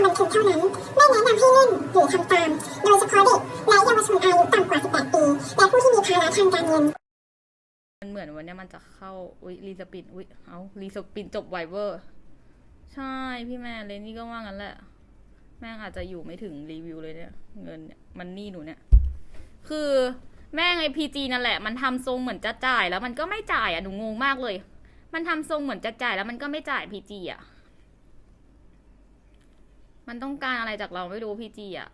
ความบันเทิงเท่านั้น ไม่แนะนำให้เล่นหรือทำตาม โดยเฉพาะเด็กและเยาวชนอายุต่ำกว่า 18 ปี และผู้ที่มีภาระทางการเงิน มันเหมือนวันเนี้ยมันจะเข้า อุ้ยรีสปินอุ้ยเอารีสปินจบไวเวอร์ ใช่พี่แม่เลนนี่ก็ว่างั้นแหละ แม่งอาจจะอยู่ไม่ถึงรีวิวเลยเนี่ย เงินเนี่ยมันนี่หนูเนี่ย คือแม่งไอพีจีนั่นแหละ มันทำทรงเหมือนจะจ่ายแล้วมันก็ไม่จ่ายอะหนูงงมากเลย มันทำทรงเหมือนจะจ่ายแล้วมันก็ไม่จ่ายพีจีอะ มันต้องการอะไรจากเราไม่รู้พี่จีอะ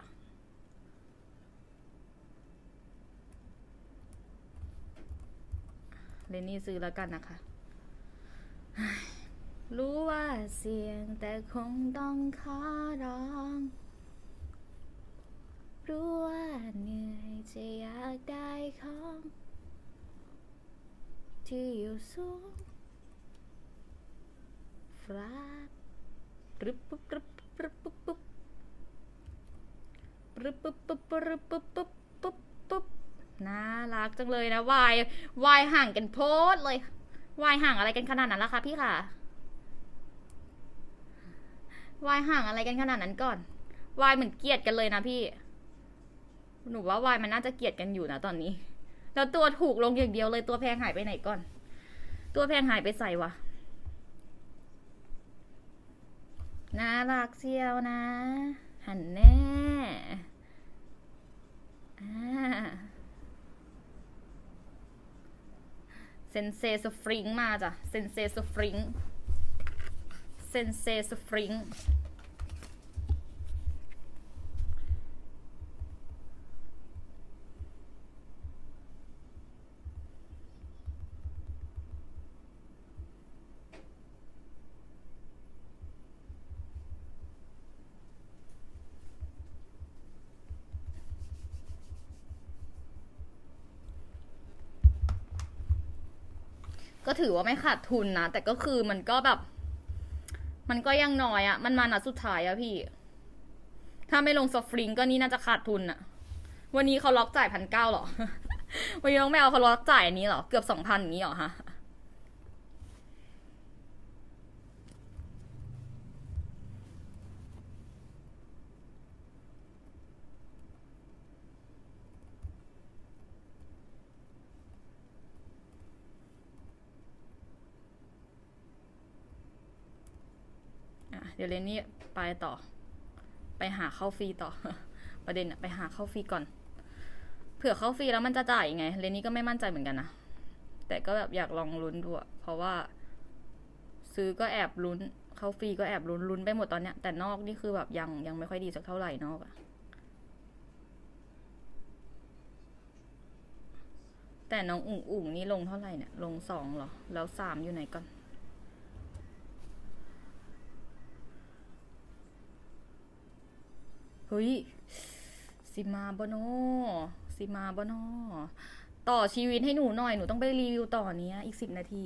เลนนี่ซื้อแล้วกันนะคะ รู้ว่าเสี่ยงแต่คงต้องขอร้อง รู้ว่าเหนื่อยจะอยากได้ของ ที่อยู่สูงฟลาดรึบปุ๊บรึบรึบปุ๊บปุ๊บ รึบปุ๊บปุ๊บรึบปุ๊บปุ๊บปุ๊บปุ๊บน่ารักจังเลยนะวายวายห่างกันโพดเลยวายห่างอะไรกันขนาดนั้นล่ะคะพี่ค่ะวายห่างอะไรกันขนาดนั้นก่อนวายเหมือนเกลียดกันเลยนะพี่ หนูว่าวายมันน่าจะเกลียดกันอยู่นะตอนนี้ แล้วตัวถูกลงอย่างเดียวเลยตัวแพงหายไปไหนก่อน ตัวแพงหายไปใส่วะน่ารักเชียวนะ หันแน่ เซนเซสฟริงมาจ้ะ เซนเซสฟริง เซนเซสฟริง ก็ถือว่าไม่ขาดทุนนะ แต่ก็คือมันก็แบบ มันก็ยังน้อยอะมันมานัดสุดท้ายอะพี่ ถ้าไม่ลงสฟริงก็นี่น่าจะขาดทุนอะวันนี้เขาล็อกจ่ายพันเก้าหรอ วันนี้น้องแมวเขาล็อกจ่ายอันนี้หรอ เกือบสองพันอย่างนี้หรอฮะ อะ เดี๋ยวเรนนี่ไปต่อ ไปหาเข้าฟรีต่อ ประเด็นไปหาเข้าฟรีก่อน เผื่อเข้าฟรีแล้วมันจะจ่ายยังไง เรนนี่ก็ไม่มั่นใจเหมือนกันนะ แต่ก็แบบอยากลองลุ้นดูอะเพราะว่า ซื้อก็แอบลุ้น เข้าฟรีก็แอบลุ้นลุ้นไปหมดตอนเนี้ย แต่นอกนี่คือแบบยังยังไม่ค่อยดีสักเท่าไหร่นอกอะแต่น้องอุ๋งอุ๋งนี่ลงเท่าไหร่เนี่ย ลงสองเหรอ แล้วสามอยู่ไหนก่อน เฮ้ยสิมาบโนสิมาบโนต่อชีวิตให้หนูหน่อย หนูต้องไปรีวิวต่อเนี้ย อีกสิบนาที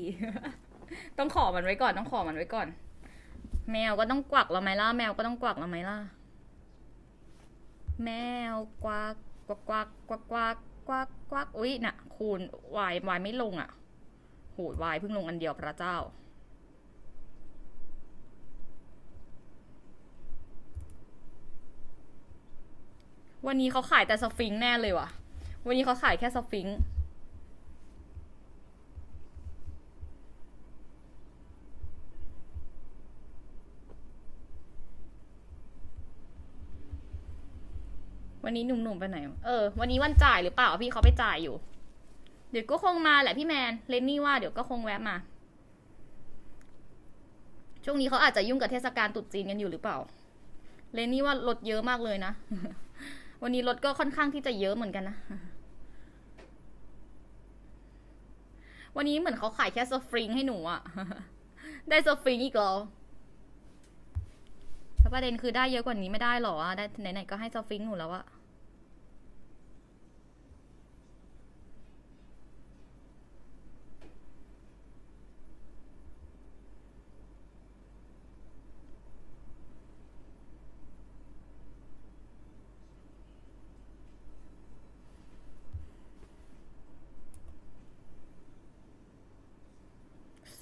ต้องขอมันไว้ก่อน ต้องขอมันไว้ก่อน แมวก็ต้องกวักเราไหมล่ะ แมวก็ต้องกวักเราไหมล่ะ แมวกวักกวักกวักกวักกวักกวักกวัก อุ้ยน่ะ คูณวายวายไม่ลงอะ โหยวายเพิ่งลงอันเดียวพระเจ้า วันนี้เขาขายแต่สฟิงแน่เลยว่ะ วันนี้เขาขายแค่สฟิงวันนี้หนุ่มๆไปไหน เออ วันนี้วันจ่ายหรือเปล่า พี่เขาไปจ่ายอยู่ เดี๋ยวก็คงมาแหละพี่แมน เลนนี่ว่าเดี๋ยวก็คงแวะมา ช่วงนี้เขาอาจจะยุ่งกับเทศกาลตรุษจีนกันอยู่หรือเปล่า เลนนี่ว่ารถเยอะมากเลยนะ วันนี้รถก็ค่อนข้างที่จะเยอะเหมือนกันนะ วันนี้เหมือนเขาขายแค่สฟริงให้หนูอะได้สฟริงอีกเหรอแล้วประเด็นคือได้เยอะกว่านี้ไม่ได้หรอ ได้ไหนๆก็ให้สฟริงหนูแล้วอะ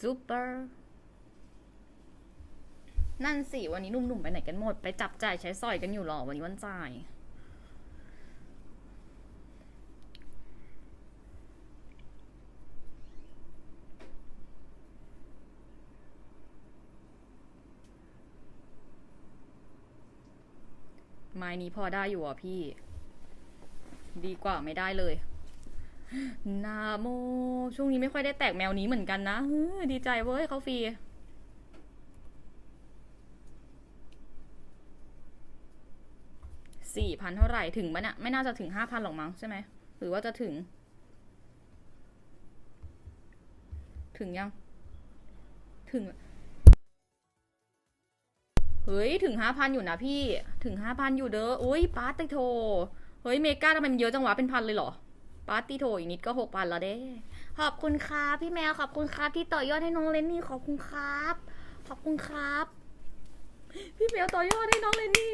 super นั่นสิ วันนี้หนุ่มๆ ไปไหนกันหมด ไปจับจ่ายใช้สอยกันอยู่หรอ วันนี้วันจ่าย ไม้นี้พอได้อยู่อะพี่ ดีกว่าไม่ได้เลย นาโม ช่วงนี้ไม่ค่อยได้แตกแมวนี้เหมือนกันนะดีใจเว้ยเขาฟรีสี่พันเท่าไหร่ถึงมันอะไม่น่าจะถึงห้าพันหรอกมั้งใช่ไหม หรือว่าจะถึง ถึงยัง ถึง เฮ้ย ถึงห้าพันอยู่นะพี่ ถึงห้าพันอยู่เด้อ อุ้ยปาร์ตโท เฮ้ย เมกาทำไมมันเยอะจังวะเป็นพันเลยเหรอ ปาร์ติโทอีกนิดก็หกพันแล้วเด้ ขอบคุณครับพี่แมวขอบคุณครับ ที่ต่อยอดให้น้องเลนนี่ขอบคุณครับ ขอบคุณครับ พี่แมวต่อยอดให้น้องเลนนี่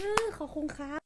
เออขอบคุณครับ